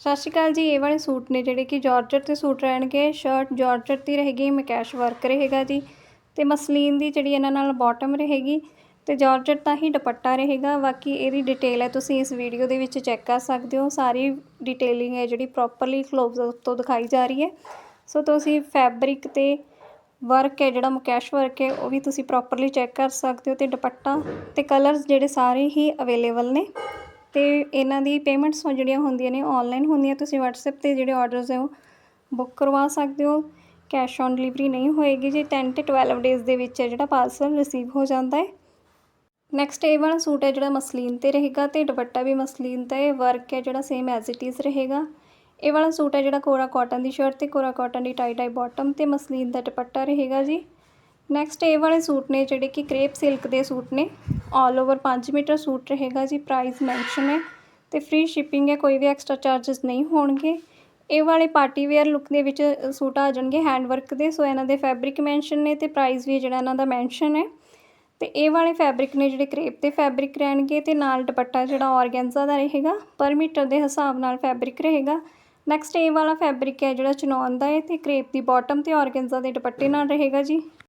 ਸਤਿ ਸ਼੍ਰੀ ਅਕਾਲ ਜੀ, ਇਹ ਵਾਲੇ ਸੂਟ ਨੇ ਜਿਹੜੇ ਕਿ ਜਾਰਜਟ ਦੇ ਸੂਟ ਰਹਿਣਗੇ। ਸ਼ਰਟ ਜਾਰਜਟ ਦੀ ਰਹੇਗੀ ਮਕੈਸ਼ ਵਰਕ ਰਹੇਗਾ ਜੀ। ਤੇ ਮਸਲੀਨ ਦੀ ਜਿਹੜੀ ਇਹਨਾਂ ਨਾਲ ਬਾਟਮ ਰਹੇਗੀ ਤੇ ਜਾਰਜਟ ਦਾ ਹੀ ਦੁਪੱਟਾ ਰਹੇਗਾ। ਬਾਕੀ ਇਹਦੀ ਡਿਟੇਲ ਹੈ, ਤੁਸੀਂ ਇਸ ਵੀਡੀਓ ਦੇ ਵਿੱਚ ਚੈੱਕ ਕਰ ਸਕਦੇ ਹੋ। ਸਾਰੀ ਡਿਟੇਲਿੰਗ ਹੈ ਜਿਹੜੀ ਪ੍ਰੋਪਰਲੀ ਕਲੋਜ਼ ਤੋਂ ਦਿਖਾਈ ਜਾ ਰਹੀ ਹੈ। ਸੋ ਤੁਸੀਂ ਫੈਬਰਿਕ ਤੇ ਵਰਕ ਹੈ, ਜਿਹੜਾ ਮਕੈਸ਼ ਵਰਕ ਹੈ, ਉਹ ਵੀ ਤੁਸੀਂ ਪ੍ਰੋਪਰਲੀ ਚੈੱਕ ਕਰ ਸਕਦੇ ਹੋ। ਤੇ ਦੁਪੱਟਾ ਤੇ ਕਲਰਸ ਜਿਹੜੇ ਸਾਰੇ ਹੀ ਅਵੇਲੇਬਲ ਨੇ। ਅਤੇ ਇਹਨਾਂ ਦੀ ਪੇਮੈਂਟਸ ਜਿਹੜੀਆਂ ਹੁੰਦੀਆਂ ਨੇ ਔਨਲਾਈਨ ਹੁੰਦੀਆਂ, ਤੁਸੀਂ ਵਟਸਐਪ ਤੇ ਜਿਹੜੇ ਔਡਰਸ ਹੈ ਉਹ ਬੁੱਕ ਕਰਵਾ ਸਕਦੇ ਹੋ। ਕੈਸ਼ ਔਨ ਡਿਲੀਵਰੀ ਨਹੀਂ ਹੋਏਗੀ ਜੀ 10 ਤੇ 12 ਡੇਜ਼ ਦੇ ਵਿੱਚ ਹੈ ਜਿਹੜਾ ਪਾਰਸਲ ਰਿਸੀਵ ਹੋ ਜਾਂਦਾ ਹੈ। ਨੈਕਸਟ ਇਹ ਵਾਲਾ ਸੂਟ ਹੈ ਜਿਹੜਾ ਮਸਲੀਨ ਤੇ ਰਹੇਗਾ ਤੇ ਦੁਪੱਟਾ ਵੀ ਮਸਲੀਨ ਦਾ ਤੇ ਵਰਕ ਹੈ ਜਿਹੜਾ ਸੇਮ ਐਜ਼ ਇਟ ਇਜ਼ ਰਹੇਗਾ। ਇਹ ਵਾਲਾ ਸੂਟ ਹੈ ਜਿਹੜਾ ਕੋਰਾ ਕਾਟਨ ਦੀ ਸ਼ਰਟ ਤੇ, ਕੋਰਾ ਕਾਟਨ ਦੀ ਟਾਈ ਟਾਈ ਬਾਟਮ ਤੇ ਮਸਲੀਨ ਦਾ ਦੁਪੱਟਾ ਰਹੇਗਾ ਜੀ। ਨੈਕਸਟ ਇਹ ਵਾਲੇ ਸੂਟ ਨੇ ਜਿਹੜੇ ਕਿ ਕ੍ਰੇਪ ਸਿਲਕ ਦੇ ਸੂਟ ਨੇ। ਆਲ ਓਵਰ 5 ਮੀਟਰ ਸੂਟ ਰਹੇਗਾ ਜੀ ਪ੍ਰਾਈਸ ਮੈਂਸ਼ਨ ਹੈ ਤੇ ਫ੍ਰੀ ਸ਼ਿਪਿੰਗ ਹੈ, ਕੋਈ ਵੀ ਐਕਸਟਰਾ ਚਾਰजेस ਨਹੀਂ ਹੋਣਗੇ। ਇਹ ਵਾਲੇ ਪਾਰਟੀ ਵੇਅਰ ਲੁੱਕ ਦੇ ਵਿੱਚ ਸੂਟ ਆ ਜਾਣਗੇ ਹੈਂਡ ਵਰਕ ਦੇ ਸੋ ਇਹਨਾਂ ਦੇ ਫੈਬਰਿਕ ਮੈਂਸ਼ਨ ਨੇ ਤੇ ਪ੍ਰਾਈਸ ਵੀ ਜਿਹੜਾ ਇਹਨਾਂ ਦਾ ਮੈਂਸ਼ਨ ਹੈ। ਤੇ ਇਹ ਵਾਲੇ ਫੈਬਰਿਕ ਨੇ ਜਿਹੜੇ ਕ੍ਰੇਪ 'ਤੇ ਫੈਬਰਿਕ ਰਹਿਣਗੇ ਤੇ ਨਾਲ ਦੁਪੱਟਾ ਜਿਹੜਾ ਆਰਗੈਂਜ਼ਾ ਦਾ ਰਹੇਗਾ, ਪਰ ਮੀਟਰ ਦੇ ਹਿਸਾਬ ਨਾਲ ਫੈਬਰਿਕ ਰਹੇਗਾ। ਨੈਕਸਟ ਇਹ ਵਾਲਾ ਫੈਬਰਿਕ ਹੈ ਜਿਹੜਾ ਚਨੌਨ ਦਾ ਹੈ ਤੇ ਕ੍ਰੇਪ ਦੀ ਬਾਟਮ ਤੇ ਔਰਗੈਂਜਾ ਦੇ ਦੁਪੱਟੇ ਨਾਲ ਰਹੇਗਾ ਜੀ।